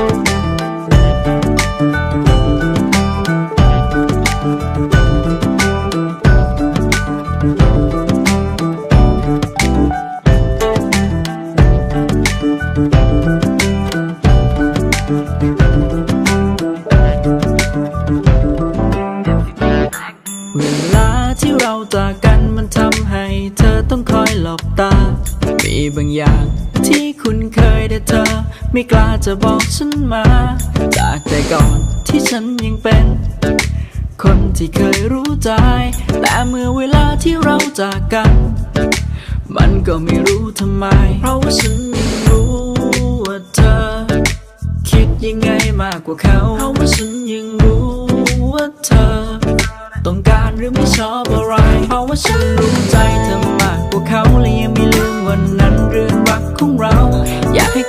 เอต้องคอยหลบตา มีบางอย่างที่คุณเคยแต่เธอ ไม่กล้าจะบอกฉันมา จากแต่ก่อนที่ฉันยังเป็น คนที่เคยรู้ใจ แต่เมื่อเวลาที่เราจากกัน มันก็ไม่รู้ทำไม เพราะว่าฉันยังรู้ว่าเธอ คิดยังไงมากกว่าเขาเพราะว่าฉันยังรู้ว่าเธอ ต้องการหรือไม่ชอบอะไร เพราะว่าฉันรู้ใจเธอ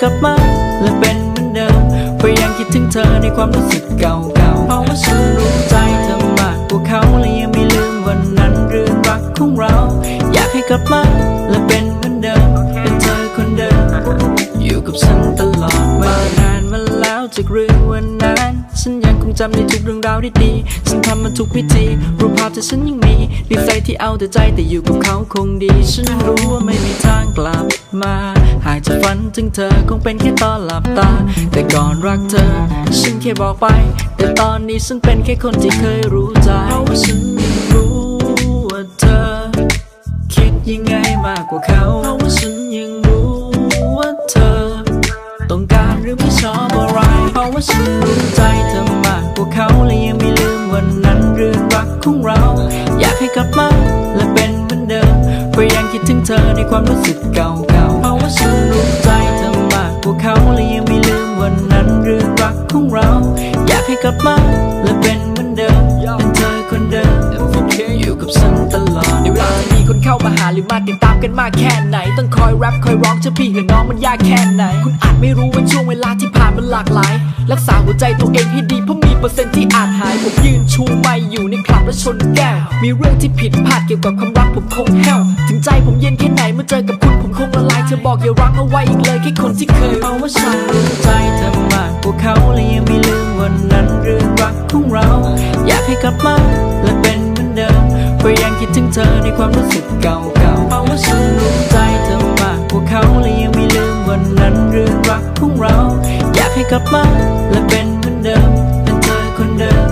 กลับมาและเป็นเหมือนเดิมเพราะยังคิดถึงเธอในความรู้สึกเก่าๆเพราะว่าฉันรู้ใจเธอมากกว่าเขาและยังไม่ลืมวันนั้นเรื่องรักของเรา อยากให้กลับมาและเป็นเหมือนเดิม เป็นเธอคนเดิม อยู่กับฉันตลอดมานานมาแล้วจากเรื่องวันนั้น งจำในทุกเรื่องราวที่ดี ฉันทำมันทุกวิธีรูปภาพที่ฉันยังมีนิสัยที่เอาแต่ใจแต่อยู่กับเขาคงดี ฉันรู้ว่าไม่มีทางกลับมา หากจะฝันถึงเธอคงเป็นแค่ตอนหลับตา แต่ก่อนรักเธอ ฉันแค่บอกไป แต่ตอนนี้ฉันเป็นแค่คนที่เคยรู้ใจเพราะว่าฉันยังรู้ว่าเธอ คิดยังไงมากกว่าเขาเพราะว่าฉันยังรู้ว่าเธอ ต้องการหรือไม่ชอบอะไรเพราะว่าฉัน วันนั้นเรื่องรักของเรา อยากให้กลับมาและเป็นเหมือนเดิมเพราะยังคิดถึงเธอในความรู้สึกเก่าๆเพราะว่าฉันรู้ใจเธอมากกว่าเขาและยังไม่ลืมวันนั้นเรื่องรักของเรา อยากให้กลับมาและเป็นเหมือนเดิมเป็นเธอคนเดิมอยู่กับฉันตลอดในเวลานมีคนเข้ามาหาหรือมาติดตามกันมากแค่ไหน ต้องคอยแรปคอยร้องเจะพี่หรือน้องมันยากแค่ไหน คุณอาจไม่รู้ว่าช่วงเวลาที่ผ่านมันหลากหลาย รักษาหัวใจตัวเองให้ดีเพราะ เปอร์เซ็นต์ที่อาจหายผมยืนชูไม่อยู่ในคลับและชนแก้ว มีเรื่องที่ผิดพลาดเกี่ยวกับความรักผมคงแห้ว ถึงใจผมเย็นแค่ไหนเมื่อเจอกับคุณผมคงละลายเธอบอกอย่ารักเอาไว้อีกเลยแค่คนที่เคยเพราว่าฉันรู้ใจเธอมากกว่าเขาและยังไม่ลืมวันนั้นเรื่องรักของเรา อยากให้กลับมาและเป็นเหมือนเดิมเพราะยังคิดถึงเธอในความรู้สึกเก่าๆเพราว่าฉันรู้ใจเธอมากกว่าเขาและยังไม่ลืมวันนั้นเรื่องรักของเรา อยากให้กลับมาและเป็นเหมือนเดิม condemn.